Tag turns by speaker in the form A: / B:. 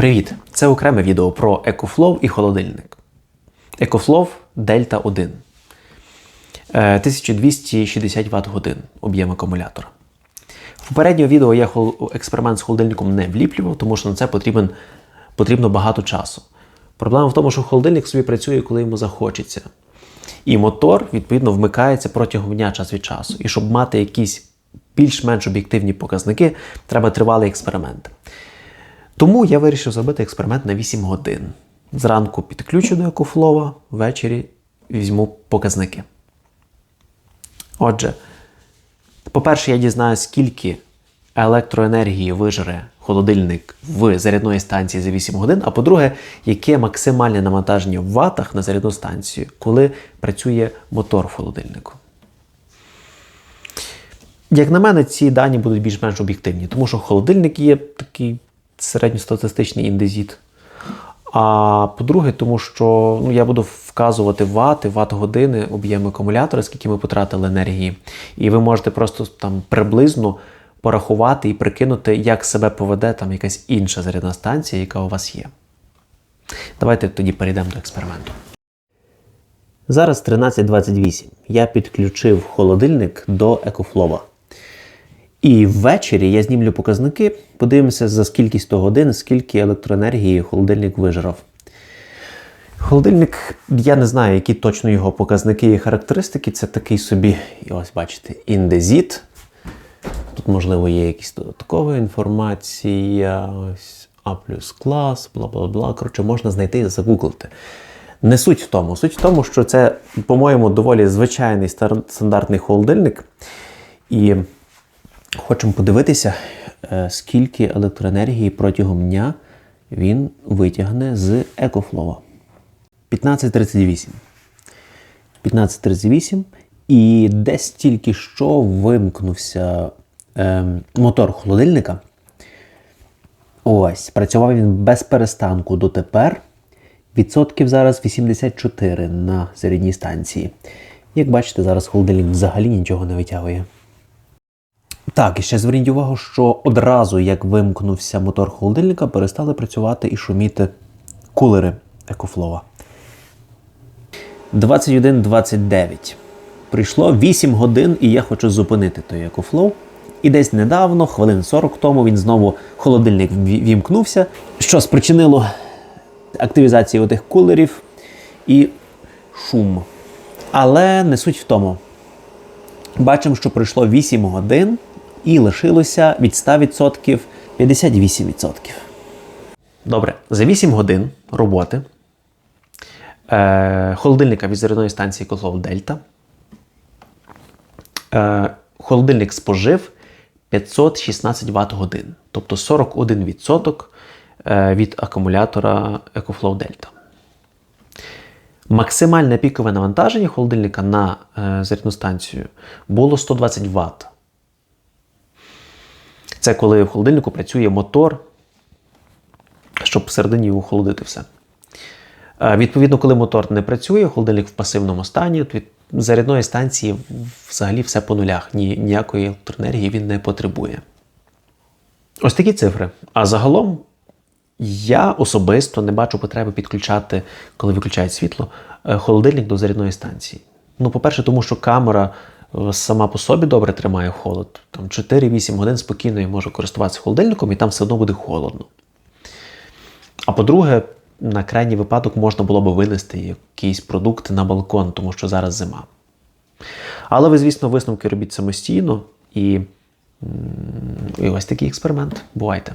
A: Привіт! Це окреме відео про EcoFlow і холодильник. EcoFlow Delta 1. Е, 1260 Вт годин об'єм акумулятора. В попереднього відео я експеримент з холодильником не вліплював, тому що на це потрібен, потрібно багато часу. Проблема в тому, що холодильник собі працює, коли йому захочеться. І мотор, відповідно, вмикається протягом дня час від часу. І щоб мати якісь більш-менш об'єктивні показники, треба тривалий експеримент. Тому я вирішив зробити експеримент на 8 годин. Зранку підключу до екофлова, ввечері візьму показники. Отже, по-перше, я дізнаюся, скільки електроенергії вижере холодильник в зарядної станції за 8 годин. А по-друге, яке максимальне навантаження в ватах на зарядну станцію, коли працює мотор в холодильнику. Як на мене, ці дані будуть більш-менш об'єктивні, тому що холодильник є такий середньостатистичний індезіт. А по-друге, тому що ну, я буду вказувати вати, ват-години, об'єм акумулятора, скільки ми потратили енергії. І ви можете просто там приблизно порахувати і прикинути, як себе поведе там якась інша зарядна станція, яка у вас є. Давайте тоді перейдемо до експерименту. Зараз 13.28. Я підключив холодильник до екофлова. І ввечері я знімлю показники, подивимося за скільки 100 годин, скільки електроенергії холодильник вижрав. Холодильник, я не знаю, які точно його показники і характеристики. Це такий собі, і ось бачите, індезіт. Тут, можливо, є якась додаткова інформація. Ось А плюс клас, бла бла бла. Коротше, можна знайти і загуглити. Не суть в тому. Суть в тому, що це, по-моєму, доволі звичайний стандартний холодильник. І хочемо подивитися, е, скільки електроенергії протягом дня він витягне з екофлова. 15.38. 15.38. І десь тільки що вимкнувся е, мотор холодильника. Ось, працював він без перестанку дотепер. Відсотків зараз 84 на зарядній станції. Як бачите, зараз холодильник взагалі нічого не витягує. Так, і ще зверніть увагу, що одразу, як вимкнувся мотор холодильника, перестали працювати і шуміти кулери екофлова. 21.29. Прийшло 8 годин, і я хочу зупинити той екофлоу. І десь недавно, хвилин 40 тому, він знову холодильник вімкнувся, що спричинило активізацію отих кулерів і шум. Але не суть в тому. Бачимо, що пройшло 8 годин і лишилося від 100% 58%. Добре, за 8 годин роботи е, холодильника від зарядної станції Котлов Дельта. Е, холодильник спожив 516 Вт годин, тобто 41% е, від акумулятора EcoFlow Delta. Максимальне пікове навантаження холодильника на е, зарядну станцію було 120 Вт. Це коли в холодильнику працює мотор, щоб всередині охолодити все. Е, Відповідно, коли мотор не працює, холодильник в пасивному стані, від зарядної станції взагалі все по нулях. Ні, ніякої електроенергії він не потребує. Ось такі цифри. А загалом я особисто не бачу потреби підключати, коли виключають світло, е, холодильник до зарядної станції. Ну, по-перше, тому що камера сама по собі добре тримає холод. Там 4-8 годин спокійно я можу користуватися холодильником, і там все одно буде холодно. А по-друге, на крайній випадок можна було би винести якийсь продукт на балкон, тому що зараз зима. Але ви, звісно, висновки робіть самостійно і, і ось такий експеримент. Бувайте!